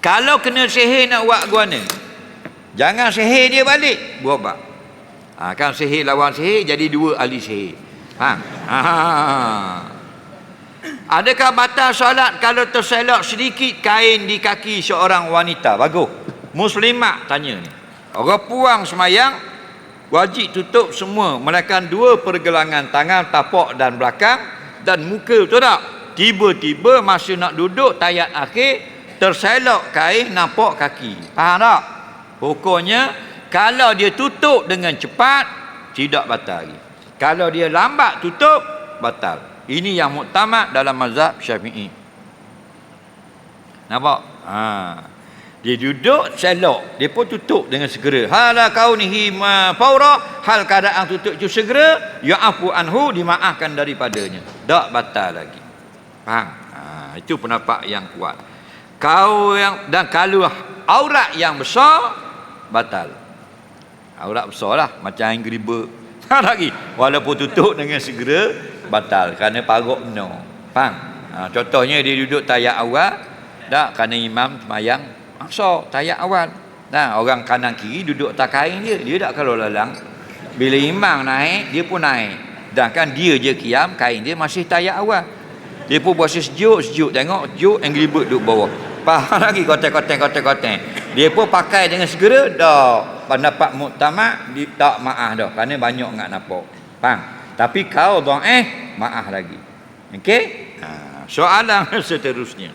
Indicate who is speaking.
Speaker 1: Kalau kena sihir nak buat guana. Jangan sihir dia balik. Berobat. Ha, kan sihir lawan sihir jadi dua ahli sihir. Ha. ha. Adakah batal solat kalau terselok sedikit kain di kaki seorang wanita? Bagus. Muslimat tanya ni. Orang puang semayang wajib tutup semua melainkan dua pergelangan tangan tapak dan belakang dan muka betul tak? Tiba-tiba masa nak duduk tayat akhir terselok kain nampak kaki. Faham tak? Pokoknya kalau dia tutup dengan cepat tidak batal lagi. Kalau dia lambat tutup batal. Ini yang muktamad dalam mazhab Syafi'i. Nampak? Ha. Dia duduk selok, dia pun tutup dengan segera. Hala kaunihi ma faura, hal keadaan tutup itu segera, ya'fu anhu dimaafkan daripadanya. Tak batal lagi. Faham? Ha, itu pendapat yang kuat. Kau yang dan kalau aurat yang besar batal. Aurat besar lah macam yang riba. Ha lagi. Walaupun tutup dengan segera batal kerana paruk no. Faham? Ha, contohnya dia duduk tayak awal tak kerana imam semayang Maksa tayak awal. Nah, orang kanan kiri duduk tak kain dia. Dia tak kalau lalang. Bila imam naik, dia pun naik. Dan kan dia je kiam, kain dia masih tayak awal. Dia pun berasa sejuk, sejuk. Tengok, sejuk, Angry Bird duduk bawah. Faham lagi, kotek-kotek, kotek-kotek. Dia pun pakai dengan segera, dah. Pendapat muktamad, dia tak maaf dah. Kerana banyak enggak nampak. Faham? Tapi kau doa eh, maaf lagi. Okey? Ha, soalan seterusnya.